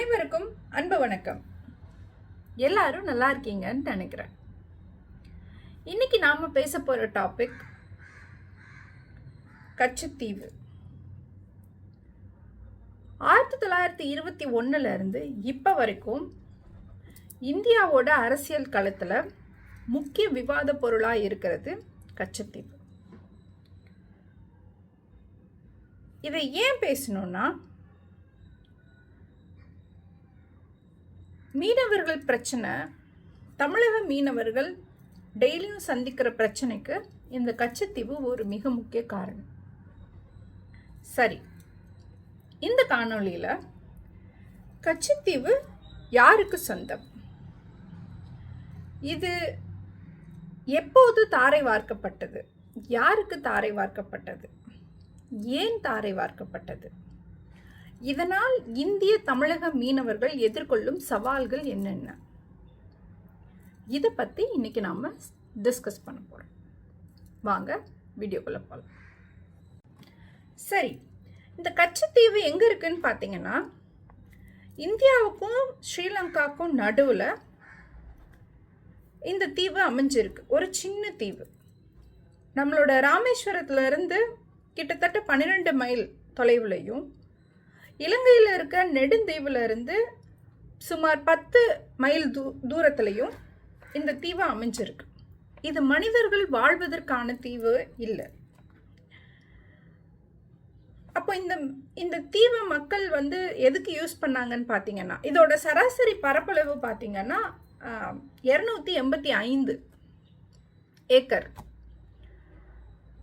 அனைவருக்கும் அன்பு வணக்கம். எல்லாரும் நல்லா இருக்கீங்கன்னு நினைக்கிறேன். இன்னைக்கு நாம் பேச போகிற டாபிக் கச்சத்தீவு. ஆயிரத்தி தொள்ளாயிரத்தி இருபத்தி ஒன்றுலேருந்து இப்போ வரைக்கும் இந்தியாவோட அரசியல் களத்தில் முக்கிய விவாத பொருளாக இருக்கிறது கச்சத்தீவு. இதை ஏன் பேசணும்னா மீனவர்கள் பிரச்சனை தமிழக மீனவர்கள் டெய்லியும் சந்திக்கிற பிரச்சனைக்கு இந்த கச்சத்தீவு ஒரு மிக முக்கிய காரணம். சரி இந்த காணொளியில் கச்சத்தீவு யாருக்கு சொந்தம்? இது எப்போது தாரை வார்க்கப்பட்டது? யாருக்கு தாரை வார்க்கப்பட்டது? ஏன் தாரை வார்க்கப்பட்டது? இதனால் இந்திய தமிழக மீனவர்கள் எதிர்கொள்ளும் சவால்கள் என்னென்ன? இதை பற்றி இன்றைக்கி நாம் டிஸ்கஸ் பண்ண போகிறோம் வாங்க வீடியோக்குள்ளே போகலாம் சரி இந்த கச்சத்தீவு எங்கே இருக்குன்னு பார்த்தீங்கன்னா இந்தியாவுக்கும் ஸ்ரீலங்காவுக்கும் நடுவில் இந்த தீவு அமைஞ்சிருக்கு. ஒரு சின்ன தீவு. நம்மளோட ராமேஸ்வரத்துலேருந்து கிட்டத்தட்ட பன்னிரெண்டு மைல் தொலைவுலையும் இலங்கையில் இருக்க நெடுந்தீவுல இருந்து சுமார் பத்து மைல் தூ தூரத்துலையும் இந்த தீவு அமைஞ்சிருக்கு. இது மனிதர்கள் வாழ்வதற்கான தீவு இல்லை. அப்போ இந்த இந்த தீவை மக்கள் வந்து எதுக்கு யூஸ் பண்ணாங்கன்னு பார்த்தீங்கன்னா இதோட சராசரி பரப்பளவு பார்த்தீங்கன்னா இரநூத்தி எண்பத்தி ஐந்து ஏக்கர்.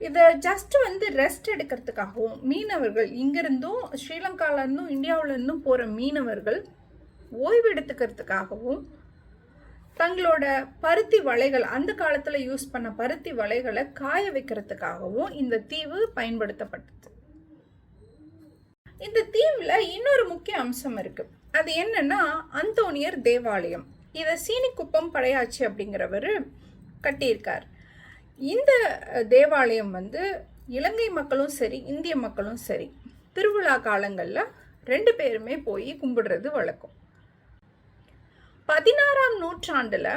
இதை ஜஸ்ட் வந்து ரெஸ்ட் எடுக்கிறதுக்காகவும் மீனவர்கள் இங்கிருந்தும் ஸ்ரீலங்கால இருந்தும் போகிற மீனவர்கள் ஓய்வு எடுத்துக்கிறதுக்காகவும் தங்களோட பருத்தி வலைகள் அந்த காலத்தில் யூஸ் பண்ண பருத்தி வலைகளை காய வைக்கிறதுக்காகவும் இந்த தீவு பயன்படுத்தப்பட்டது. இந்த தீவில் இன்னொரு முக்கிய அம்சம் இருக்குது அது என்னன்னா அந்தோனியர் தேவாலயம். இதை சீனிக்குப்பம் படையாச்சி அப்படிங்கிறவர் கட்டியிருக்கார். இந்த தேவாலயம் வந்து இலங்கை மக்களும் சரி இந்திய மக்களும் சரி திருவிழா காலங்களில் ரெண்டு பேருமே போய் கும்பிடுறது வழக்கம். பதினாறாம் நூற்றாண்டில்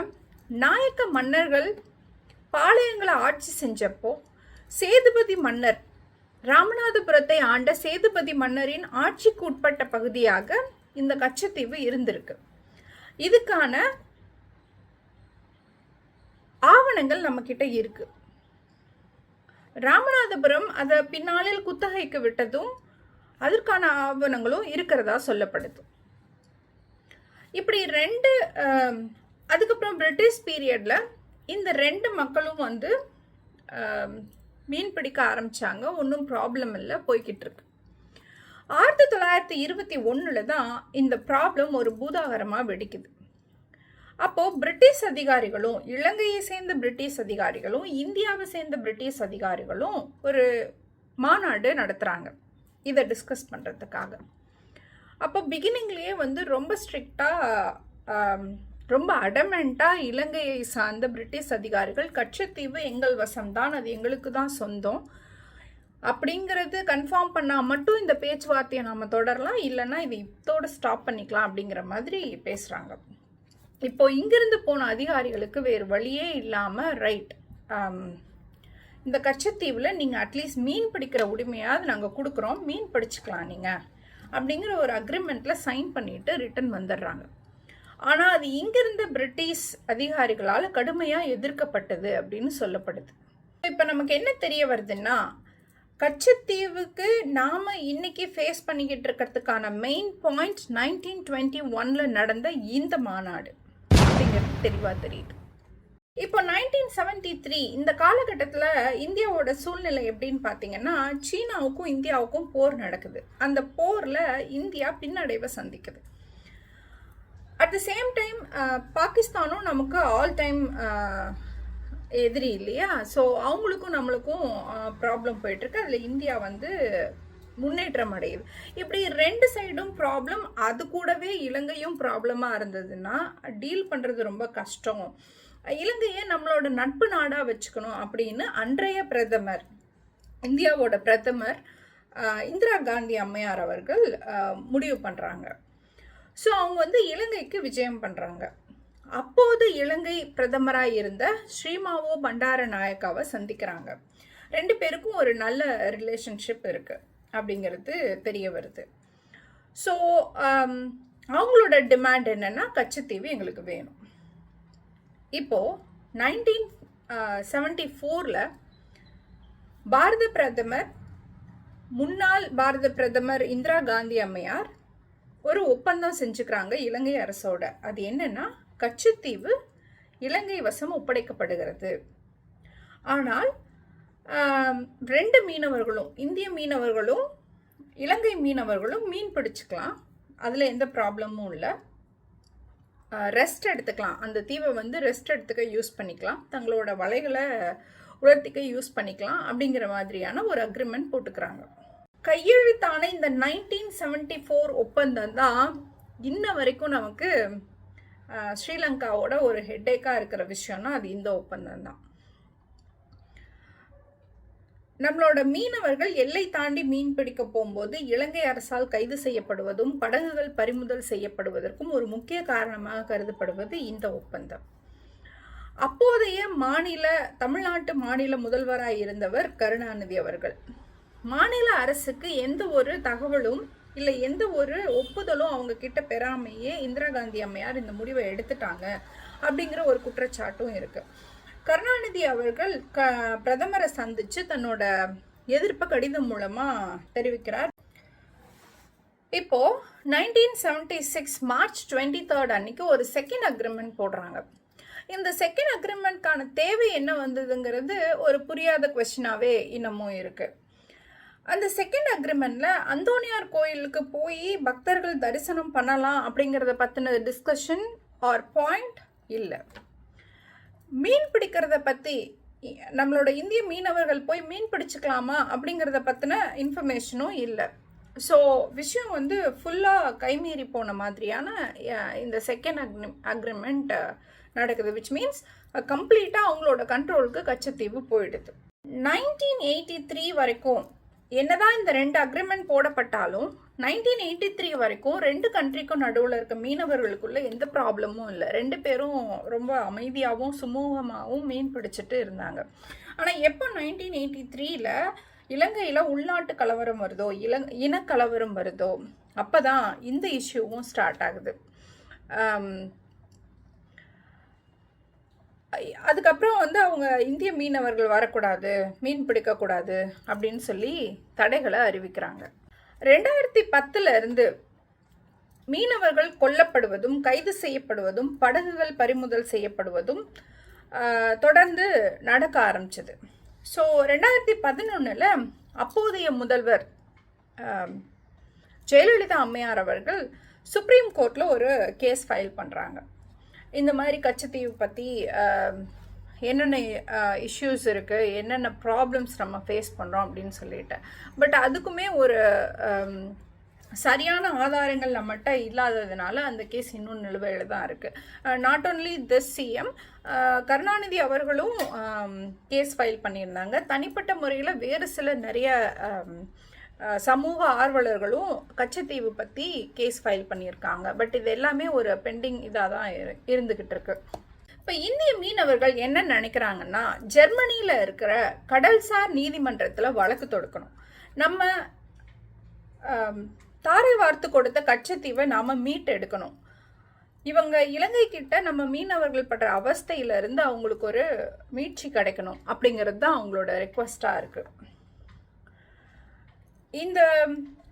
நாயக்க மன்னர்கள் பாளையங்களை ஆட்சி செஞ்சப்போ சேதுபதி மன்னர் ராமநாதபுரத்தை ஆண்ட சேதுபதி மன்னரின் ஆட்சிக்கு உட்பட்ட பகுதியாக இந்த கச்சத்தீவு இருந்திருக்கு. இதுக்கான ஆவணங்கள் நம்ம கிட்ட இருக்கு. ராமநாதபுரம் அதை பின்னாளில் குத்தகைக்கு விட்டதும் அதற்கான ஆவணங்களும் இருக்கிறதா சொல்லப்படுது. இப்படி ரெண்டு அதுக்கப்புறம் பிரிட்டிஷ் பீரியட்ல இந்த ரெண்டு மக்களும் வந்து மீன் பிடிக்க ஆரம்பிச்சாங்க. ஒன்றும் ப்ராப்ளம் இல்லை போய்கிட்டு இருக்கு ஆயிரத்தி தொள்ளாயிரத்தி இருபத்தி ஒன்றில் தான் இந்த ப்ராப்ளம் ஒரு பூதாகரமாக வெடிக்குது. அப்போ பிரிட்டிஷ் அதிகாரிகளும் இலங்கையை சேர்ந்த பிரிட்டிஷ் அதிகாரிகளும் இந்தியாவை சேர்ந்த பிரிட்டிஷ் அதிகாரிகளும் ஒரு மாநாடு நடத்துகிறாங்க இதை டிஸ்கஸ் பண்ணுறதுக்காக அப்போ பிகினிங்லேயே வந்து ரொம்ப ஸ்ட்ரிக்டாக ரொம்ப அடமெண்ட்டாக இலங்கையை சார்ந்த பிரிட்டிஷ் அதிகாரிகள் கச்சத்தீவு எங்கள் வசம்தான் அது எங்களுக்கு தான் சொந்தம் அப்படிங்கிறது கன்ஃபார்ம் பண்ணால் மட்டும் இந்த பேச்சுவார்த்தையை நாம் தொடரலாம் இல்லைன்னா இது இத்தோடு ஸ்டாப் பண்ணிக்கலாம் அப்படிங்கிற மாதிரி பேசுகிறாங்க இப்போ இங்கிருந்து போன அதிகாரிகளுக்கு வேறு வழியே இல்லாமல் ரைட் um, இந்த கச்சத்தீவில் நீங்கள் அட்லீஸ்ட் மீன் பிடிக்கிற உரிமையாவது நாங்கள் கொடுக்குறோம். மீன் பிடிச்சிக்கலாம் நீங்கள் அப்படிங்கிற ஒரு அக்ரிமெண்ட்டில் சைன் பண்ணிட்டு ரிட்டன் வந்துடுறாங்க ஆனால் அது இங்கிருந்த பிரிட்டிஷ் அதிகாரிகளால் கடுமையாக எதிர்க்கப்பட்டது அப்படின்னு சொல்லப்படுது. இப்போ நமக்கு என்ன தெரிய வருதுன்னா கச்சத்தீவுக்கு நாம் இன்னைக்கு ஃபேஸ் பண்ணிக்கிட்டு இருக்கிறதுக்கான மெயின் பாயிண்ட் நைன்டீன் டுவெண்ட்டி ஒனில் நடந்த இந்த மாநாடு. அப்படிங்கிறது தெளிவாக தெரியுது. இப்போ நைன்டீன் செவன்டி த்ரீ இந்த காலகட்டத்தில் இந்தியாவோட சூழ்நிலை எப்படின்னு பார்த்தீங்கன்னா சீனாவுக்கும் இந்தியாவுக்கும் போர் நடக்குது. அந்த போரில் இந்தியா பின்னடைவை சந்திக்குது. அட் த சேம் டைம் பாகிஸ்தானும் நமக்கு ஆல் டைம் எதிரி இல்லையா? ஸோ அவங்களுக்கும் நம்மளுக்கும் ப்ராப்ளம் போயிட்டுருக்கு அதில் இந்தியா வந்து முன்னேற்றம் அடையுது இப்படி ரெண்டு சைடும் ப்ராப்ளம் அது கூடவே இலங்கையும் ப்ராப்ளமாக இருந்ததுன்னா டீல் பண்ணுறது ரொம்ப கஷ்டம். இலங்கையை நம்மளோட நட்பு நாடாக வச்சுக்கணும் அப்படின்னு அன்றைய பிரதமர் இந்தியாவோட பிரதமர் இந்திரா காந்தி அம்மையார் அவர்கள் முடிவு பண்ணுறாங்க ஸோ அவங்க வந்து இலங்கைக்கு விஜயம் பண்ணுறாங்க அப்போது இலங்கை பிரதமராக இருந்த ஸ்ரீமாவோ பண்டார நாயக்காவை சந்திக்கிறாங்க. ரெண்டு பேருக்கும் ஒரு நல்ல ரிலேஷன்ஷிப் இருக்குது அப்படிங்கிறது தெரிய வருது. ஸோ um, அவங்களோட டிமாண்ட் என்னென்னா கச்சத்தீவு எங்களுக்கு வேணும். இப்போது நைன்டீன் செவன்டி ஃபோரில் பாரத பிரதமர் முன்னாள் பாரத பிரதமர் இந்திரா காந்தி அம்மையார் ஒரு ஒப்பந்தம் செஞ்சுக்கிறாங்க இலங்கை அரசோட. அது என்னன்னா கச்சத்தீவு இலங்கை வசம் ஒப்படைக்கப்படுகிறது. ஆனால் ரெண்டு மீனவர்களும் இந்திய மீனவர்களும் இலங்கை மீனவர்களும் மீன் பிடிச்சிக்கலாம். அதில் எந்த ப்ராப்ளமும் இல்லை. ரெஸ்ட் எடுத்துக்கலாம். அந்த தீவை வந்து ரெஸ்ட் எடுத்துக்க யூஸ் பண்ணிக்கலாம். தங்களோட வலைகளை உலர்த்திக்க யூஸ் பண்ணிக்கலாம் அப்படிங்கிற மாதிரியான ஒரு அக்ரிமெண்ட் போட்டுக்கிறாங்க. கையெழுத்தான இந்த நைன்டீன் செவன்டி ஃபோர் ஒப்பந்தம் தான் இன்ன வரைக்கும் நமக்கு ஸ்ரீலங்காவோட ஒரு ஹெட்டேக்காக இருக்கிற விஷயம்னா அது இந்த ஒப்பந்தம் தான். நம்மளோட மீனவர்கள் எல்லை தாண்டி மீன் பிடிக்க போகும்போது இலங்கை அரசால் கைது செய்யப்படுவதும் படகுகள் பறிமுதல் செய்யப்படுவதற்கும் ஒரு முக்கிய காரணமாக கருதப்படுவது இந்த ஒப்பந்தம். அப்போதைய மாநில தமிழ்நாட்டு மாநில முதல்வராக இருந்தவர் கருணாநிதி அவர்கள். மாநில அரசுக்கு எந்த ஒரு தகவலும் இல்லை எந்த ஒரு ஒப்புதலும் அவங்க கிட்ட பெறாமையே இந்திரா காந்தி அம்மையார் இந்த முடிவை எடுத்துட்டாங்க அப்படிங்கிற ஒரு குற்றச்சாட்டும் இருக்குது கருணாநிதி அவர்கள் க பிரதமரை சந்திச்சு தன்னோட எதிர்ப்பை கடிதம் மூலமா தெரிவிக்கிறார். இப்போ nineteen seventy six March twenty third அன்னைக்கு ஒரு செகண்ட் அக்ரிமெண்ட் போடுறாங்க. இந்த செகண்ட் அக்ரிமெண்ட்கான தேவை என்ன வந்ததுங்கிறது ஒரு புரியாத கொஸ்டினாகவே இன்னமும் இருக்குது அந்த செகண்ட் அக்ரிமெண்ட்ல அந்தோனியார் கோயிலுக்கு போய் பக்தர்கள் தரிசனம் பண்ணலாம் அப்படிங்கிறத பற்றின டிஸ்கஷன் ஆர் பாயிண்ட் இல்லை. மீன் பிடிக்கிறத பற்றி நம்மளோட இந்திய மீனவர்கள் போய் மீன் பிடிச்சிக்கலாமா அப்படிங்கிறத பற்றின இன்ஃபர்மேஷனும் இல்லை. ஸோ விஷயம் வந்து ஃபுல்லாக கைமீறி போன மாதிரியான இந்த செகண்ட் அக்ரி அக்ரிமெண்ட் நடக்குது. விச் மீன்ஸ் கம்ப்ளீட்டாக அவங்களோட கண்ட்ரோலுக்கு கச்சத்தீவு போயிடுது. நைன்டீன் எயிட்டி த்ரீ வரைக்கும் என்னதான் இந்த ரெண்டு அக்ரிமெண்ட் போடப்பட்டாலும் நைன்டீன் எயிட்டி த்ரீ வரைக்கும் ரெண்டு கண்ட்ரிக்கும் நடுவில் இருக்க மீனவர்களுக்குள்ள எந்த ப்ராப்ளமும் இல்லை. ரெண்டு பேரும் ரொம்ப அமைதியாகவும் சுமூகமாகவும் மீன் பிடிச்சிட்டு இருந்தாங்க. ஆனால் எப்போ நைன்டீன் எயிட்டி த்ரீல இலங்கையில் உள்நாட்டு கலவரம் வருதோ இல இனக்கலவரம் வருதோ அப்போ தான் இந்த இஷ்யூவும் ஸ்டார்ட் ஆகுது. அதுக்கப்புறம் வந்து அவங்க இந்திய மீனவர்கள் வரக்கூடாது மீன் பிடிக்கக்கூடாது அப்படின்னு சொல்லி தடைகளை அறிவிக்கிறாங்க. ரெண்டாயிரத்தி பத்தில் இருந்து மீனவர்கள் கொல்லப்படுவதும் கைது செய்யப்படுவதும் படகுகள் பறிமுதல் செய்யப்படுவதும் தொடர்ந்து நடக்க ஆரம்பிச்சது. ஸோ ரெண்டாயிரத்தி பதினொன்றில் அப்போதைய முதல்வர் ஜெயலலிதா அம்மையார் அவர்கள் சுப்ரீம் கோர்ட்டில் ஒரு கேஸ் ஃபைல் பண்ணுறாங்க இந்த மாதிரி கச்சத்தீவு பற்றி என்னென்ன இஷ்யூஸ் இருக்குது என்னென்ன ப்ராப்ளம்ஸ் நம்ம ஃபேஸ் பண்ணுறோம் அப்படின்னு சொல்லிட்டேன் பட் அதுக்குமே ஒரு சரியான ஆதாரங்கள் நம்மகிட்ட இல்லாததுனால அந்த கேஸ் இன்னும் நிலுவையில் தான் இருக்குது not only this CM Karunanidhi அவர்களும் கேஸ் ஃபைல் பண்ணியிருந்தாங்க. தனிப்பட்ட முறையில் வேறு சில நிறைய சமூக ஆர்வலர்களும் கச்சத்தீவு பற்றி கேஸ் ஃபைல் பண்ணியிருக்காங்க. பட் இது எல்லாமே ஒரு பெண்டிங் இதாக தான் இருந்துக்கிட்டு இருக்கு. இப்போ இந்திய மீனவர்கள் என்ன நினைக்கிறாங்கன்னா ஜெர்மனியில் இருக்கிற கடல்சார் நீதிமன்றத்தில் வழக்கு தொடுக்கணும். நம்ம தாரை வார்த்து கொடுத்த கச்சத்தீவை நாம் மீட் எடுக்கணும் இவங்க இலங்கை கிட்ட நம்ம மீனவர்கள் படுற அவஸ்தையிலிருந்து அவங்களுக்கு ஒரு மீட்சி கிடைக்கணும் அப்படிங்கிறது தான் அவங்களோட ரெக்வஸ்டாக இருக்குது இந்த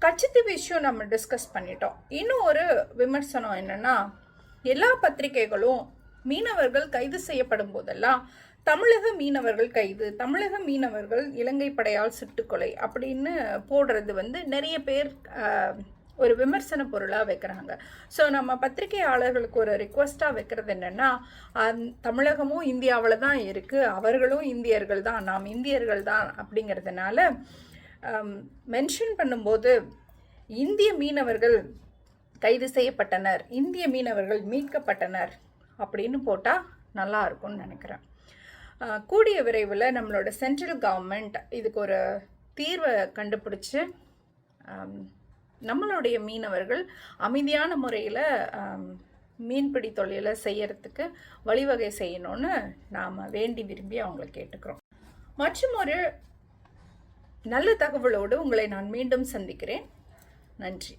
கட்சித்தீவு இஷ்யூ நம்ம டிஸ்கஸ் பண்ணிட்டோம். இன்னும் ஒரு விமர்சனம் என்னன்னா எல்லா பத்திரிகைகளும் மீனவர்கள் கைது செய்யப்படும் போதெல்லாம் தமிழக மீனவர்கள் கைது தமிழக மீனவர்கள் இலங்கை படையால் சுட்டுக்கொலை அப்படின்னு போடுறது வந்து நிறைய பேர் ஒரு விமர்சன பொருளாக வைக்கிறாங்க. ஸோ நம்ம பத்திரிகையாளர்களுக்கு ஒரு ரிக்வஸ்ட்டாக வைக்கிறது என்னென்னா தமிழகமும் இந்தியாவில் தான் இருக்குது அவர்களும் இந்தியர்கள் தான் நாம் இந்தியர்கள் தான் அப்படிங்கிறதுனால மென்ஷன் பண்ணும்போது இந்திய மீனவர்கள் கைது செய்யப்பட்டனர் இந்திய மீனவர்கள் மீட்கப்பட்டனர் அப்படின்னு போட்டால் நல்லா இருக்கும்னு நினைக்கிறேன். கூடிய விரைவில் நம்மளோட சென்ட்ரல் கவர்மெண்ட் இதுக்கு ஒரு தீர்வை கண்டுபிடிச்சி நம்மளுடைய மீனவர்கள் அமைதியான முறையில் மீன்பிடி தொழிலை செய்யறதுக்கு வழிவகை செய்யணும்னு நாம் வேண்டி விரும்பி அவங்கள கேட்டுக்கிறோம். மற்றும் ஒரு நல்ல தகவலோடு உங்களை நான் மீண்டும் சந்திக்கிறேன். நன்றி.